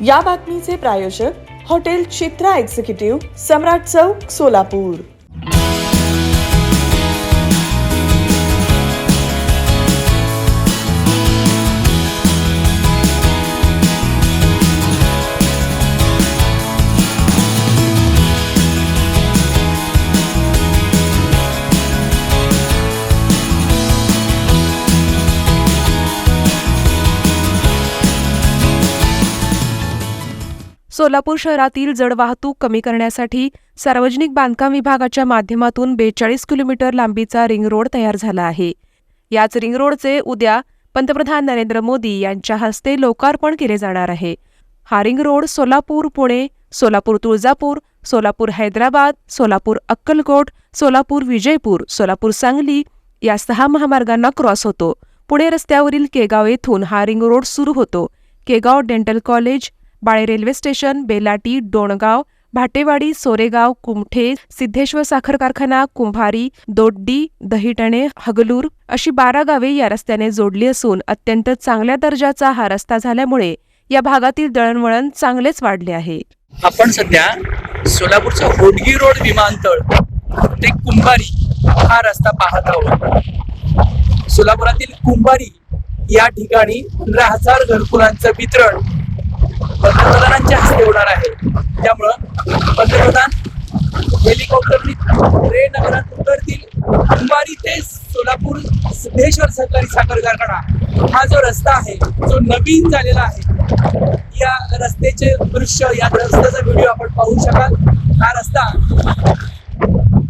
या बातमीचे प्रायोजक हॉटेल चित्रा एक्झिक्युटिव्ह सम्राट चौक सोलापूर. सोलापूर शहरातील जड वाहतूक कमी करण्यासाठी सार्वजनिक बांधकाम विभागाच्या माध्यमातून बेचाळीस किलोमीटर लांबीचा रिंग रोड तयार झाला आहे. याच रिंग रोडचे उद्या पंतप्रधान नरेंद्र मोदी यांच्या हस्ते लोकार्पण केले जाणार आहे. हा रिंग रोड सोलापूर पुणे सोलापूर तुळजापूर सोलापूर हैदराबाद सोलापूर अक्कलकोट सोलापूर विजयपूर सोलापूर सांगली या सहा महामार्गांना क्रॉस होतो. पुणे रस्त्यावरील केगाव येथून हा रिंग रोड सुरू होतो. Kegaon dental college Bale railway station Belati Dongaon Bhatewadi Soregaon Kumathe Siddheshwar साखर कारखाना कुंभारी दोड्डी दहिटणे हगलूर अशी बारा गावे या रस्त्याने जोडली असून अत्यंत चांगल्या दर्जाचा हा रस्ता झाल्यामुळे या भागातील दळणवळण चांगलेच वाढले आहे. आपण सध्या सोलापूरचं होडगी रोड विमानतळ ते कुंभारी हा रस्ता पाहत आहोत. सोलापुरातील कुंभारी या ठिकाणी पंधरा हजार घरकुलांचं वितरण पंतप्रधानांच्या हस्ते होणार आहे. त्यामुळं पंतप्रधान हेलिकॉप्टरनी रे नगरात उतरतील. अंबारी ते सोलापूर सिद्धेश्वर सहकारी साखर कारखाना. हा जो रस्ता आहे जो नवीन झालेला आहे या रस्त्याचे दृश्य या रस्त्याचा व्हिडिओ आपण पाहू शकाल. हा रस्ता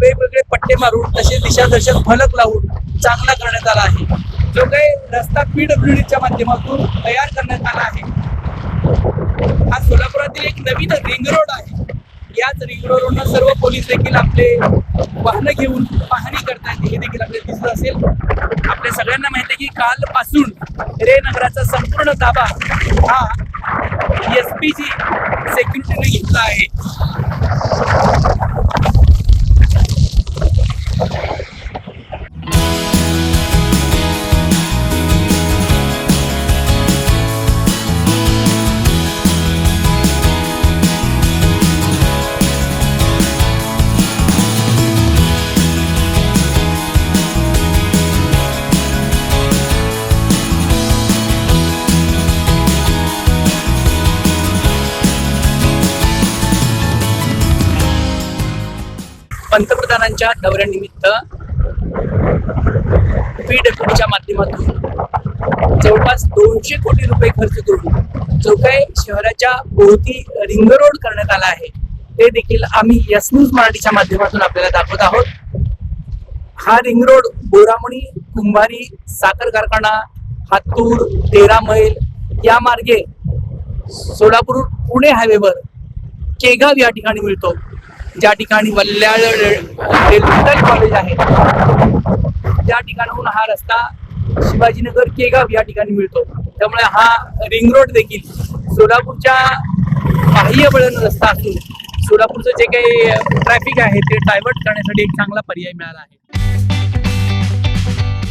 वेगवेगळे पट्टे मारून तसे दिशादर्शक फलक लावून चांगला करण्यात आला आहे. जो काही रस्ता पीडब्ल्यूडीच्या माध्यमातून तयार करण्यात आला आहे हा सोलापुरातील एक नवीन रिंग रोड आहे. याच रिंग रोडवरनं सर्व पोलीस देखील आपले वाहनं घेऊन पाहणी करतायत. हे देखील आपल्याला दिसत असेल. आपल्या सगळ्यांना माहिती आहे की कालपासून रे नगराचा संपूर्ण ताबा हा एस पी जी सेक्युरिटीने घेतला आहे. पंतप्रधानांच्या दौऱ्यानिमित्त पीडब्ल्यूडीच्या माध्यमातून जवळपास दोनशे कोटी रुपये खर्च करून जो काही शहराच्या भोवती रिंग रोड करण्यात आला आहे ते देखील आम्ही यस न्यूज मराठीच्या माध्यमातून आपल्याला दाखवत आहोत. हा रिंग रोड बोरामणी कुंभारी साखर कारखाना हातूर तेरा मैल या मार्गे सोलापूर पुणे हायवेवर केगाव या ठिकाणी मिळतो. ज्या ठिकाणी वल्ल्याळ डेंटल कॉलेज आहे. त्या ठिकाणाहून हा रस्ता शिवाजीनगर केगाव या ठिकाणी मिळतो. त्यामुळे हा रिंग रोड देखील सोलापूरच्या बाह्य वळण रस्ता असून सोलापूरचं जे काही ट्रॅफिक आहे ते डायव्हर्ट करण्यासाठी एक चांगला पर्याय मिळाला आहे.